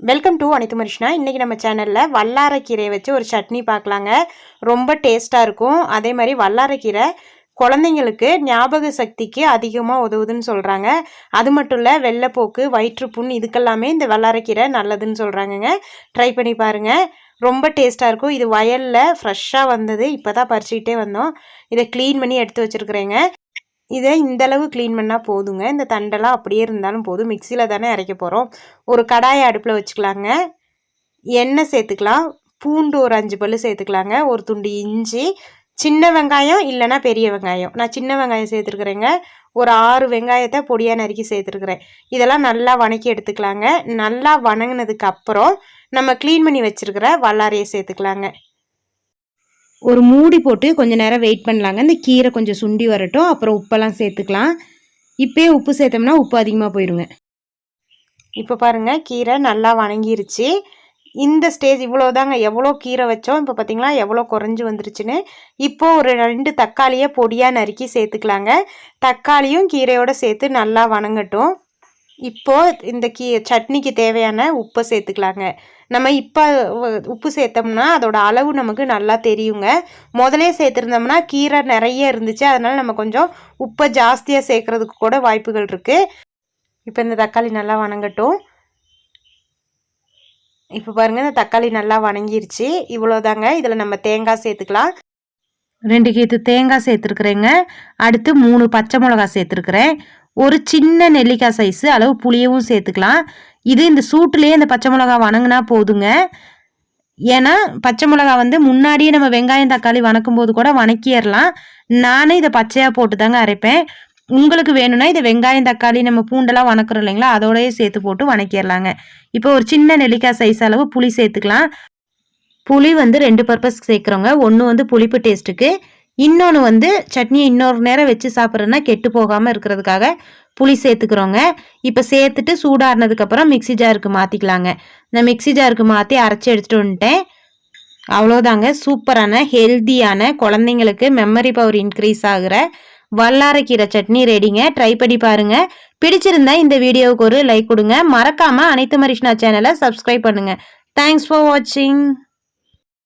Welcome to அனித்து மனுஷனா. இன்றைக்கி நம்ம சேனலில் வல்லாரக்கீரையை வச்சு ஒரு சட்னி பார்க்கலாங்க ரொம்ப டேஸ்ட்டாக இருக்கும். அதே மாதிரி வல்லாரக்கீரை குழந்தைங்களுக்கு ஞாபக சக்திக்கு அதிகமாக உதவுதுன்னு சொல்கிறாங்க அது மட்டும் இல்லை வெள்ளைப்போக்கு வயிற்றுப்புண் இதுக்கெல்லாமே இந்த வல்லாரக்கீரை நல்லதுன்னு சொல்கிறாங்கங்க ட்ரை பண்ணி பாருங்கள் ரொம்ப டேஸ்ட்டாக இருக்கும். இது வயலில் ஃப்ரெஷ்ஷாக வந்தது. இப்போ தான் பறிச்சுக்கிட்டே வந்தோம். இதை க்ளீன் பண்ணி எடுத்து வச்சுருக்குறேங்க. இதை இந்தளவு க்ளீன் பண்ணால் போதுங்க. இந்த தண்டெல்லாம் அப்படியே இருந்தாலும் போதும். மிக்சியில் தானே அரைக்க போகிறோம் ஒரு கடாயை அடுப்பில் வச்சுக்கலாங்க. எண்ணெய் சேர்த்துக்கலாம். பூண்டு ஒரு அஞ்சு பல் சேர்த்துக்கலாங்க. ஒரு துண்டு இஞ்சி. சின்ன வெங்காயம் இல்லைன்னா பெரிய வெங்காயம். நான் சின்ன வெங்காயம் சேர்த்துருக்குறேங்க. ஒரு ஆறு வெங்காயத்தை பொடியாக நறுக்கி சேர்த்துருக்குறேன். இதெல்லாம் நல்லா வணக்கி எடுத்துக்கலாங்க. நல்லா வணங்கினதுக்கு அப்புறம் நம்ம க்ளீன் பண்ணி வச்சுருக்கிற வல்லாரையை சேர்த்துக்கலாங்க. ஒரு மூடி போட்டு கொஞ்சம் நேரம் வெயிட் பண்ணலாங்க. இந்த கீரை கொஞ்சம் சுண்டி வரட்டும். அப்புறம் உப்பெல்லாம் சேர்த்துக்கலாம். இப்போயே உப்பு சேர்த்தோம்னா உப்பு அதிகமாக போயிடுங்க இப்போ பாருங்கள் கீரை நல்லா வணங்கிருச்சு. இந்த ஸ்டேஜ் இவ்வளோ தாங்க எவ்வளோ கீரை வச்சோம். இப்போ பார்த்தீங்களா எவ்வளோ குறைஞ்சி வந்துருச்சுன்னு. இப்போ ஒரு ரெண்டு தக்காளியை பொடியாக நறுக்கி சேர்த்துக்கலாங்க. தக்காளியும் கீரையோடு சேர்த்து நல்லா வணங்கட்டும். இப்போது இந்த கீ சட்னிக்கு தேவையான உப்பை சேர்த்துக்கலாங்க. நம்ம இப்போ உப்பு சேர்த்தோம்னா அதோட அளவு நமக்கு நல்லா தெரியுங்க. முதலே சேர்த்துருந்தோம்னா கீரை நிறைய இருந்துச்சு. அதனால் நம்ம கொஞ்சம் உப்பை ஜாஸ்தியாக சேர்க்குறதுக்கு கூட வாய்ப்புகள் இருக்குது இப்போ இந்த தக்காளி நல்லா வணங்கட்டும். இப்போ பாருங்கள் இந்த தக்காளி நல்லா வணங்கிருச்சு. இவ்வளோதாங்க இதில் நம்ம தேங்காய் சேர்த்துக்கலாம். ரெண்டு கீத்து தேங்காய் சேர்த்துருக்குறேங்க. அடுத்து மூணு பச்சை மிளகா சேர்த்துருக்குறேன். ஒரு சின்ன நெல்லிக்காய் சைஸு அளவு புளியவும் சேர்த்துக்கலாம். இது இந்த சூட்டுலேயே இந்த பச்சை மிளகா வணங்கினா போதுங்க. ஏன்னா பச்சை மிளகா வந்து முன்னாடியே நம்ம வெங்காயம் தக்காளி வணக்கும் போது கூட வணக்கிடலாம். நானும் இதை பச்சையாக போட்டு தாங்க அரைப்பேன். உங்களுக்கு வேணும்னா இதை வெங்காயம் தக்காளி நம்ம பூண்டெல்லாம் வணக்குறோம் இல்லைங்களா அதோடய சேர்த்து போட்டு வணக்கிடலாங்க. இப்போ ஒரு சின்ன நெல்லிக்காய் சைஸ் அளவு புளி சேர்த்துக்கலாம். புளி வந்து ரெண்டு பர்பஸ் சேர்க்குறோங்க ஒன்று வந்து புளிப்பு டேஸ்ட்டுக்கு இன்னொன்று வந்து சட்னியை இன்னொரு நேரம் வச்சு சாப்பிட்றதுனா கெட்டு போகாமல் இருக்கிறதுக்காக புளி சேர்த்துக்கிறோங்க இப்போ சேர்த்துட்டு சூடாறினதுக்கப்புறம் மிக்சி ஜாருக்கு மாற்றிக்கலாங்க இந்த மிக்சி ஜாருக்கு மாற்றி அரைச்சி எடுத்துகிட்டு வந்துட்டேன். அவ்வளோதாங்க சூப்பரான ஹெல்த்தியான குழந்தைங்களுக்கு மெமரி பவர் இன்க்ரீஸ் ஆகிற வல்லாரக்கீரை சட்னி ரெடிங்க ட்ரை பண்ணி பாருங்கள் பிடிச்சிருந்தா இந்த வீடியோவுக்கு ஒரு லைக் கொடுங்க. மறக்காமல் அனைத்து மரிஷ்னா சேனலை சப்ஸ்கிரைப் பண்ணுங்கள் தேங்க்ஸ் ஃபார் வாட்சிங்